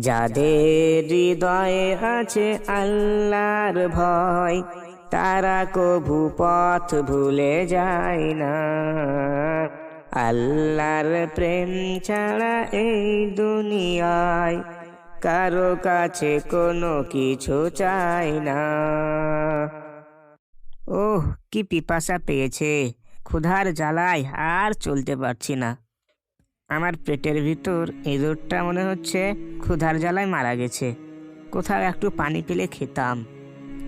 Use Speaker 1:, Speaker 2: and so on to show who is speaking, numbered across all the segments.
Speaker 1: যাদের হৃদয়ে আছে আল্লাহর ভয়, তারা কভু পথ ভুলে যায় না। আল্লাহর প্রেম ছাড়া এই দুনিয়ায় কারও কাছে কোনো কিছু চাই না। ওহ, কি পিপাসা পেয়েছে। ক্ষুধার জ্বালায় আর চলতে পারছি না। আমার পেটের ভিতর ইঁদুরটা মনে হচ্ছে ক্ষুধার জ্বালায় মারা গেছে। কোথাও একটু পানি পেলে খেতাম।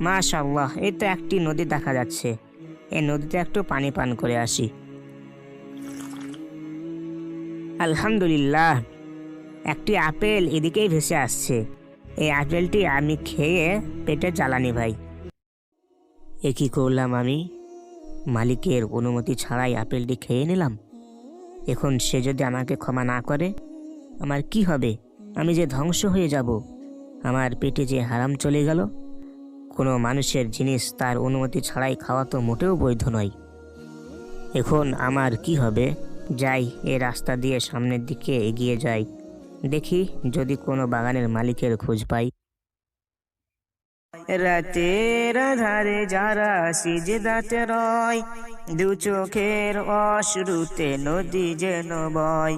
Speaker 1: মাশাল্লাহ এই তো একটি নদী দেখা যাচ্ছে। এই নদীতে একটু পানি পান করে আসি। আলহামদুলিল্লাহ, একটি আপেল এদিকেই ভেসে আসছে। এই আপেলটি আমি খেয়ে পেটে জ্বালানি ভাই। এ কী করলাম আমি? মালিকের অনুমতি ছাড়াই আপেলটি খেয়ে নিলাম। এখন সে যদি আমাকে ক্ষমা না করে, আমার কি হবে? আমি যে ধ্বংস হয়ে যাব। আমার পেটে যে হারাম চলে গেল, কোনো মানুষের জিনিস তার অনুমতি ছাড়াই খাওয়া তো মোটেও বৈধ নয়। এখন আমার কি হবে? যাই, এ রাস্তা দিয়ে সামনের দিকে এগিয়ে যাই। দেখি যদি কোনো বাগানের মালিকের খোঁজ পাই। রাতের ধারে যারা সিজদাতে রয়, দু চোখের অশ্রুতে নদী যেন বয়।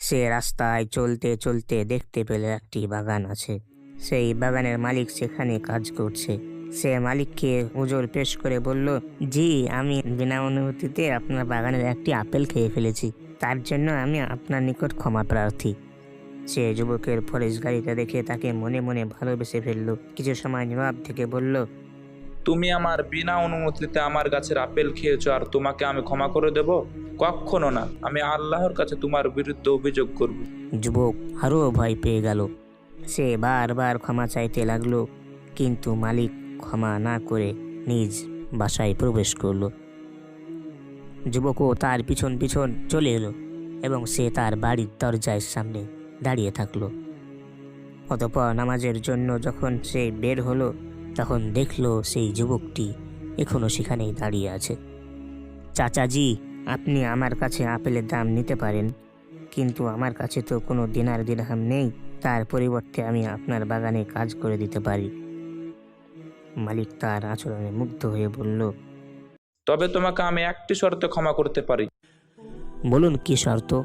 Speaker 1: সে রাস্তায় চলতে চলতে দেখতে পেলে একটি বাগান আছে। সেই বাগানের মালিক সেখানে কাজ করছে। সে মালিককে উজোর পেশ করে বলল, জি, আমি বিনা অনুমতিতে আপনার বাগানের একটি আপেল খেয়ে ফেলেছি। তার জন্য আমি আপনার নিকট ক্ষমা প্রার্থী। সে যুবকের ফরেজ গাড়িটা দেখে তাকে মনে মনে ভালোবেসে ফেলল। কিছু সময় জবাব থেকে বলল
Speaker 2: তুমি আমার বিনা অনুমতিতে আমার গাছের আপেল খেয়েছো আর তোমাকে আমি ক্ষমা করে দেব? কখনো না। আমি আল্লাহর কাছে তোমার বিরুদ্ধে অভিযোগ করব।
Speaker 1: যুবক আরও ভয় পেয়ে গেল। সে বারবার ক্ষমা চাইতে লাগল কিন্তু মালিক ক্ষমা না করে নিজ বাসায় প্রবেশ করল। যুবকও তার পিছন পিছন চলে এলো এবং সে তার বাড়ির দরজার সামনে দাঁড়িয়ে থাকল। অতপর নামাজের জন্য যখন সে বের হলো তখন দেখল সেই যুবকটি এখনও সেখানেই দাঁড়িয়ে আছে। চাচাজি আপনি আমার কাছে আপেলের দাম নিতে পারেন কিন্তু আমার কাছে তো কোনো দিনার দিরহাম নেই তার পরিবর্তে আমি আপনার বাগানে কাজ করে দিতে পারি। মালিক তার আচরণে মুগ্ধ হয়ে বলল
Speaker 2: তবে তোমাকে আমি একটি শর্তে ক্ষমা করতে পারি।
Speaker 1: বলুন কি শর্ত?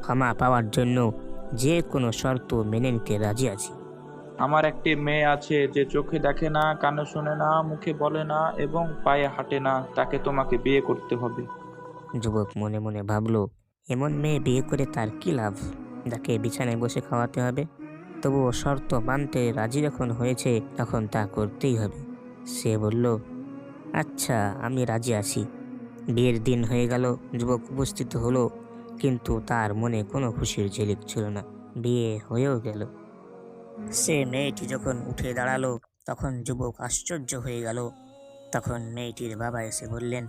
Speaker 1: ক্ষমা পাওয়ার জন্য যে কোনো শর্ত মেনে নিতে রাজি আছি।
Speaker 2: আমার একটি মেয়ে আছে যে চোখে দেখে না কানে শোনে না মুখে বলে না এবং পায়ে হাঁটে না তাকে তোমাকে বিয়ে করতে হবে।
Speaker 1: যুবক মনে মনে ভাবলো এমন মেয়ে বিয়ে করে তার কি লাভ? যাকে বিছানায় বসে খাওয়াতে হবে? তবুও শর্ত মানতে রাজি যখন হয়েছে তখন তা করতেই হবে। সে বলল আচ্ছা আমি রাজি আছি। বিয়ের দিন হয়ে গেল যুবক উপস্থিত হলো। কিন্তু তার মনে কোনো খুশির ঝিলিক ছিল না। বিয়ে হয়েও গেল। সে মেয়েটি যখন উঠে দাঁড়াল, তখন যুবক আশ্চর্য হয়ে গেল। তখন মেয়েটির বাবা এসে বললেন,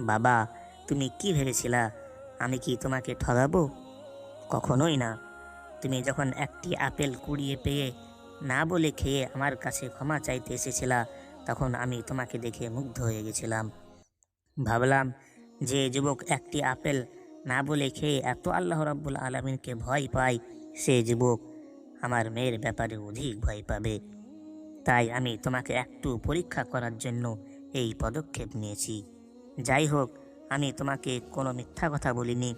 Speaker 1: বাবা, তুমি কি ভেবেছিলা? আমি কি তোমাকে ঠগাবো? কখনোই না। তুমি যখন একটি আপেল কুড়িয়ে পেয়ে না বলে খেয়ে আমার কাছে ক্ষমা চাইতে এসেছিলা, তখন আমি তোমাকে দেখে মুগ্ধ হয়ে গেছিলাম। ভাবলাম যে যুবক একটি আপেল না বলে খেয়ে এত আল্লাহ রাব্বুল আলমিনকে ভয় পায়, সে যুবক আমার মেয়ের ব্যাপারে অধিক ভয় পাবে। তাই আমি তোমাকে একটু পরীক্ষা করার জন্য এই পদক্ষেপ নিয়েছি। যাই হোক, আমি তোমাকে কোনো মিথ্যা কথা বলিনি।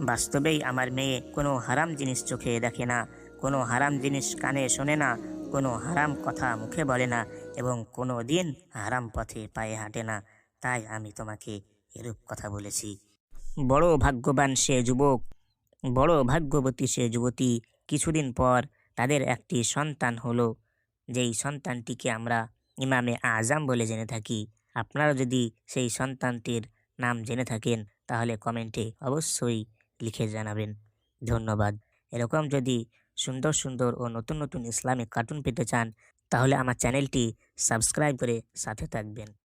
Speaker 1: বাস্তবেই আমার মেয়ে কোনো হারাম জিনিস চোখে দেখে না, কোনো হারাম জিনিস কানে শোনে না, কোনো হারাম কথা মুখে বলে না এবং কোনো দিন হারাম পথে পায়ে হাঁটে না। তাই আমি তোমাকে এরূপ কথা বলেছি। বড় ভাগ্যবান সে যুবক। বড় ভাগ্যবতী সে যুবতী কিছুদিন পর তাদের একটি সন্তান হলো। যেই সন্তানটিকে আমরা ইমামে আজাম বলে জেনে থাকি। আপনারা যদি সেই সন্তানটির নাম জেনে থাকেন, তাহলে কমেন্টে অবশ্যই লিখে জানাবেন। ধন্যবাদ। এরকম যদি সুন্দর সুন্দর ও নতুন নতুন ইসলামিক কার্টুন পেতে চান, তাহলে আমার চ্যানেলটি সাবস্ক্রাইব করে সাথে থাকবেন।